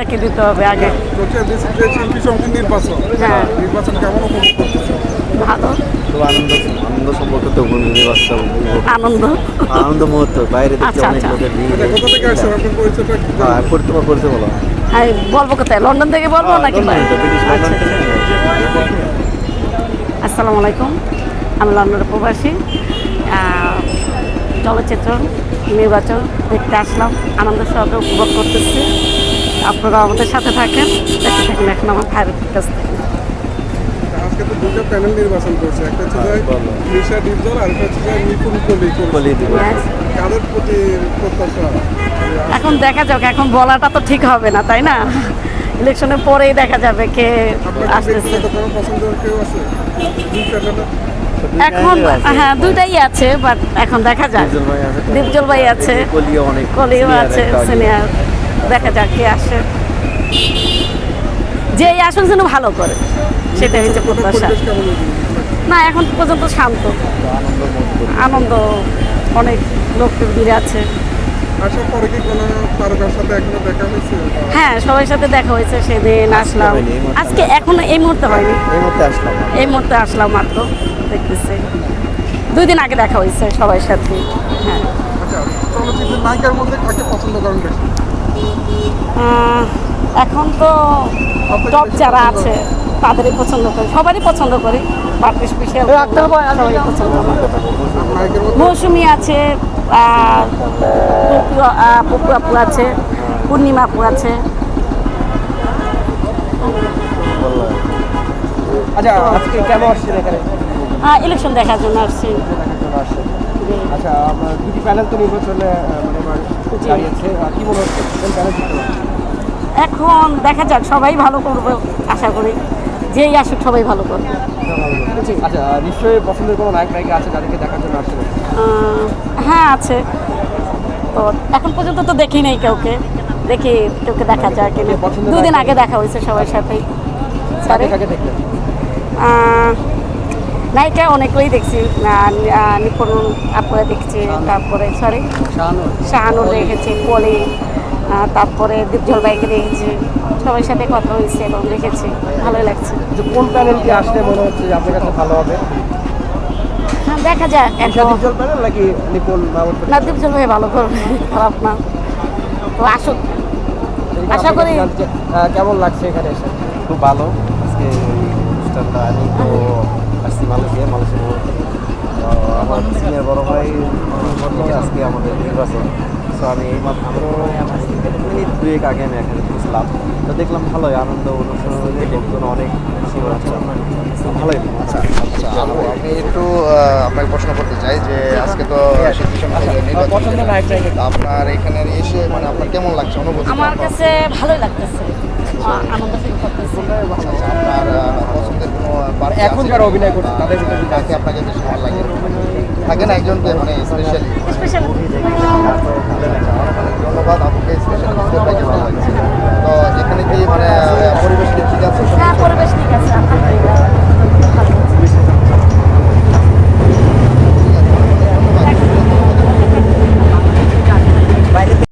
তাকে দিতে হবে আগে। হ্যাঁ। ভালো? আনন্দ আনন্দ সম্পর্ক তো আনন্দ? আনন্দ মুহূর্ত বাইরে দেখতে আচ্ছা, অনেক আচ্ছা। লোকের ভিড়। হ্যাঁ বলো। বলব কোথায়? লন্ডন থেকে বলব নাকি ব্রিটিশ লন্ডন থেকে। আসসালামু আলাইকুম। আমি লন্ডনের প্রবাসী। চলচ্চিত্র নির্বাচন দেখতে আসলাম। আনন্দ সহকারে উপভোগ করতেছি। আপনারা আমাদের সাথে থাকেন দেখতে থাকেন এখন আমার ভাইয়ের কাছ থেকে। আজকে তো দুটো প্যানেল নির্বাচন করছে একটা হচ্ছে যে। নিশা ডিপজল আর একটা হচ্ছে যে নিপুণ কলি কলি দিব কাদের প্রতি প্রত্যাশা? এখন দেখা যাক এখন বলাটা তো ঠিক হবে না তাই না? ইলেকশনের পরেই দেখা যাবে কে আসতেছে। এখন হ্যাঁ দুইটাই আছে বাট এখন দেখা যাক। দীপজল ভাই আছে। তো। দীপজল ভাই আছে কলিও অনেক কলিও আছে সিনিয়র দেখা যাক কে আসে। যেই আসুক যেন ভালো করে সেটাই হচ্ছে প্রত্যাশা? না এখন পর্যন্ত শান্ত। আনন্দ অনেক লোক ভিড় আছে। হ্যাঁ সবার সাথে দেখা হয়েছে সেদিন আসলাম। এই আজকে এখন এই মুহূর্তে হয়নি। এই মুহূর্তে আসলাম। এই মুহূর্তে আসলাম মাত্র দেখতেছি। দুই দিন আগে দেখা হয়েছে সবার সাথে। হ্যাঁ। আচ্ছা চলচ্চিত্রের নায়িকার মধ্যে কাকে পছন্দ করেন বেশি? আহ, এখন তো টপ যারা আছে তাদেরই পছন্দ করি। সবারই পছন্দ করি বাট স্পেশাল সবাই পছন্দ করি। নায়কের মধ্যে মৌসুমি আছে আর পপু আপু আছে পূর্ণিমা আপু আছে। আচ্ছা আজকে কেন আসছেন এখানে? ইলেকশন দেখার জন্য আসছি। আচ্ছা আপনার দুটি প্যানেল তো নির্বাচনে মানে দাঁড়িয়েছে। কি মনে হচ্ছে কোন প্যানেল জিততে পারে? এখন দেখা যাক সবাই ভালো করবে আশা করি। যেই আসুক সবাই ভালো করবে। আচ্ছা নিশ্চয়ই পছন্দের কোনো নায়ক নায়িকা আছে যাদেরকে দেখার জন্য আসছেন হ্যাঁ আছে। তো এখন পর্যন্ত তো দেখি নাই কাউকে। দেখি কাউকে দেখা যায় কিনা দুদিন? আগে দেখা হয়েছে সবার সাথেই সরি নায়িকা অনেকেই দেখছি। নিপুণ আপুরা দেখছি তারপরে সরি শাহানুর দেখেছি পলি। তারপরে দীপজল বাইকে দেখেছি। সবার সাথে কথা হয়েছে এবং দেখেছি। ভালোই লাগছে। কোন প্যানেলটি আসলে মনে হচ্ছে যে আপনার কাছে ভালো হবে? হ্যাঁ দেখা যাক ডিপজল প্যানেল নাকি নিপুণ না দীপজল ভাই ভালো করবে খারাপ না। তো আসুক। আশা করি- আহ, কেমন লাগছে এখানে এসে? খুব ভালো। আজকে অনুষ্ঠানটা আমি তো আসছি মালয়েশিয়া মালয়েশিয়া আমার সিনিয়র বড় ভাই আজকে আমাদের নির্বাচন। তো আমি এই মাত্র মিনিট দুয়েক আগে আমি এখানে বুঝলাম তো দেখলাম ভালোই আনন্দ অনুষ্ঠান হলে লোকজন অনেক বেশি হচ্ছে। ভালোই আচ্ছা আচ্ছা আমি একটু আপনাকে প্রশ্ন করতে চাই যে আজকে তো তা আপনার এখানে এসে মানে আপনার কেমন লাগছে অনুভূতি আমার কাছে ভালোই লাগতেছে। আনন্দ ফিল করতেছি। আচ্ছা, আপনার পছন্দের কোনো এখন যারা অভিনয় করছে তাদের ভিতরে আপনাকে বেশি ভালো লাগে? থাকে না একজনকে মানে স্পেশালি স্পেশাল